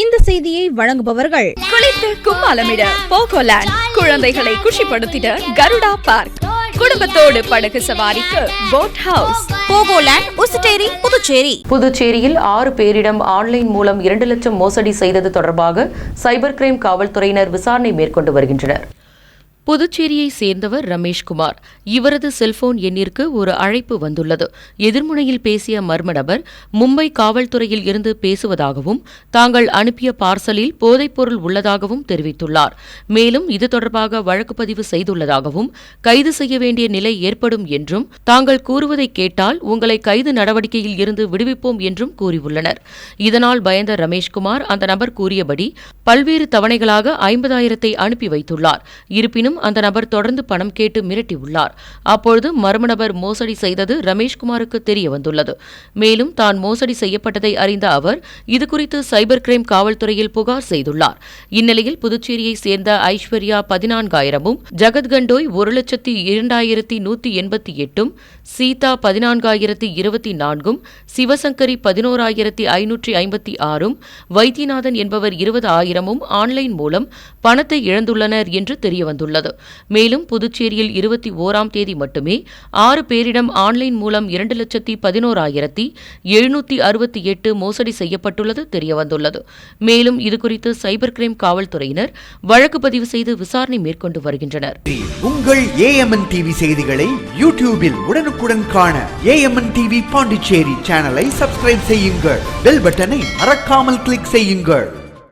இந்த செய்தியை வழங்குபவர்கள் குளித்து கும்மாலமிட போகோலேண்ட் குழந்தைகளை குஷிப்படுத்திட கருடா பார்க். குடும்பத்தோடு படகு சவாரிக்கு போட் ஹவுஸ் போகோலேண்ட் உசுட்டேரி புதுச்சேரி. புதுச்சேரியில் ஆறு பேரிடம் ஆன்லைன் மூலம் இரண்டு லட்சம் மோசடி செய்தது தொடர்பாக சைபர் கிரைம் காவல்துறையினர் விசாரணை மேற்கொண்டு வருகின்றனர். புதுச்சேரியை சேர்ந்தவர் ரமேஷ்குமார் இவரது செல்போன் எண்ணிற்கு ஒரு அழைப்பு வந்துள்ளது. எதிர்முனையில் பேசிய மர்ம நபர் மும்பை காவல்துறையில் இருந்து பேசுவதாகவும் தாங்கள் அனுப்பிய பார்சலில் போதைப்பொருள் உள்ளதாகவும் தெரிவித்துள்ளார். மேலும் இது தொடர்பாக வழக்கு பதிவு செய்துள்ளதாகவும் கைது செய்ய வேண்டிய நிலை ஏற்படும் என்றும் தாங்கள் கூறுவதை கேட்டால் உங்களை கைது நடவடிக்கையில் இருந்து விடுவிப்போம் என்றும் கூறியுள்ளனர். இதனால் பயந்த ரமேஷ்குமார் அந்த நபர் கூறியபடி பல்வேறு தவணைகளாக ஐம்பதாயிரத்தை அனுப்பி வைத்துள்ளார். இருப்பினும் அந்த நபர் தொடர்ந்து பணம் கேட்டு மிரட்டியுள்ளார். அப்பொழுது மர்ம நபர் மோசடி செய்தது ரமேஷ்குமாருக்கு தெரிய வந்துள்ளது மேலும் தான் மோசடி செய்யப்பட்டதை அறிந்த அவர் இதுகுறித்து சைபர் கிரைம் காவல்துறையில் புகார் செய்துள்ளார். இந்நிலையில் புதுச்சேரியை சேர்ந்த ஐஸ்வர்யா பதினான்காயிரமும் ஜகத்கண்டோய் ஒரு லட்சத்தி இரண்டாயிரத்தி நூத்தி எண்பத்தி எட்டும் சீதா பதினான்காயிரத்தி இருபத்தி நான்கும் சிவசங்கரி பதினோராயிரத்தி ஐநூற்றி ஐம்பத்தி ஆறும் வைத்தியநாதன் என்பவர் இருபது ஆயிரமும் ஆன்லைன் மூலம் பணத்தை இழந்துள்ளனர் என்று தெரியவந்துள்ளது. மேலும் புதுச்சேரியில் இருபத்தி ஓராம் தேதி மட்டுமே ஆறு பேரிடம் ஆன்லைன் மூலம் இரண்டு லட்சத்தி பதினோராயிரத்தி எழுநூத்தி அறுபத்தி எட்டு மோசடி செய்யப்பட்டுள்ளது தெரியவந்துள்ளது. மேலும் இதுகுறித்து சைபர் கிரைம் காவல்துறையினர் வழக்கு பதிவு செய்து விசாரணை மேற்கொண்டு வருகின்றனர். உங்கள் ஏஎம்என் டிவி செய்திகளை யூடியூபில் உடனுக்குடன் காண ஏஎம்என் டிவி பாண்டிச்சேரி சேனலை சப்ஸ்கிரைப் செய்யுங்கள். பெல் பட்டனை மறக்காமல் கிளிக் செய்யுங்கள்.